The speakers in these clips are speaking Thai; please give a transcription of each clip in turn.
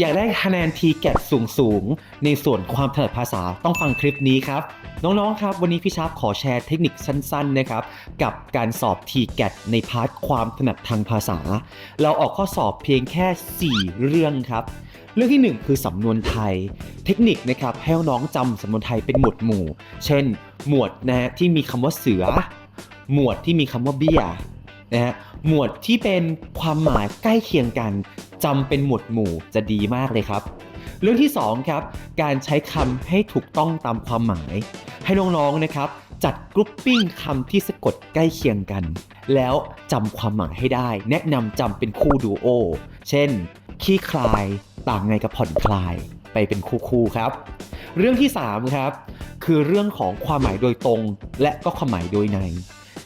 อยากได้คะแนน t แกดสูงสูงๆในส่วนความถนัดภาษาต้องฟังคลิปนี้ครับ น้องๆครับวันนี้พี่ชาร์ปขอแชร์เทคนิคสั้นๆนะครับกับการสอบ t แกดในพาร์ทความถนัดทางภาษา เราออกข้อสอบเพียงแค่ 4 เรื่องครับ เรื่องที่ 1 คือสำนวนไทย เทคนิคนะครับให้น้องๆจำสำนวนไทยเป็นหมวดหมู่ เช่น หมวดนะฮะที่มีคำว่าเสือ หมวดที่มีคำว่าเบี้ยนะฮะ หมวดที่เป็นความหมายใกล้เคียงกันจำเป็นหมวดหมู่จะดีมากเลยครับ เรื่องที่สองครับการใช้คำให้ถูกต้องตามความหมาย ให้น้องๆนะครับ จัดกรุ๊ปปิ้งคำที่สะกดใกล้เคียงกัน แล้วจำความหมายให้ได้ แนะนำจำเป็นคู่ดูโอเช่นขี้คลายต่างไงกับผ่อนคลายไปเป็นคู่ๆครับ เรื่องที่3ครับคือเรื่องของความหมายโดยตรงและก็ความหมายโดยใน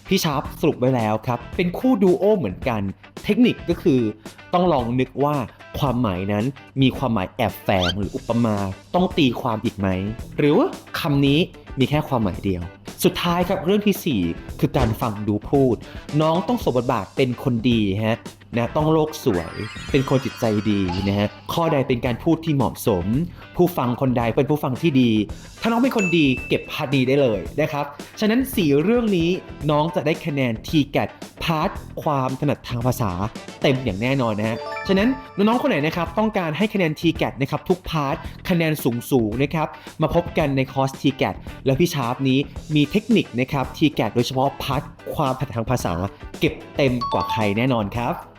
พี่ชาร์ปสรุปไว้แล้วครับ เป็นคู่ดูโอเหมือนกัน เทคนิคก็คือต้องลองนึกว่าความหมายนั้นมีความหมายแอบแฝงหรืออุปมา ต้องตีความอีกไหม หรือว่าคำนี้มีแค่ความหมายเดียว สุดท้ายครับเรื่องทีสี่ 4 คือการฟังดูพูด น้องต้องสมบทบาทเป็นคนดีฮะนะต้องโลกสวย เป็นคนจิตใจดีนะฮะข้อใดเป็นการพูดที่เหมาะสม ผู้ฟังคนใดเป็นผู้ฟังที่ดี ถ้าน้องเป็นคนดีเก็บพาดีได้เลยนะครับ ฉะนั้น 4 เรื่องนี้น้องจะได้คะแนน t แกต พาร์ทความถนัดทางภาษาเต็มอย่างแน่นอนนะฮะ ฉะนั้นน้องๆคนไหนนะครับต้องการให้คะแนน t แกดนะครับทุกพาร์ทคะแนนสูงๆนะครับมาพบกันในคอร์ส t แกดแล้วพี่ชาร์ปนี้มีเทคนิคนะครับ t แกดโดยเฉพาะพาร์ทความถนัดทางภาษา เก็บเต็มกว่าใครแน่นอนครับ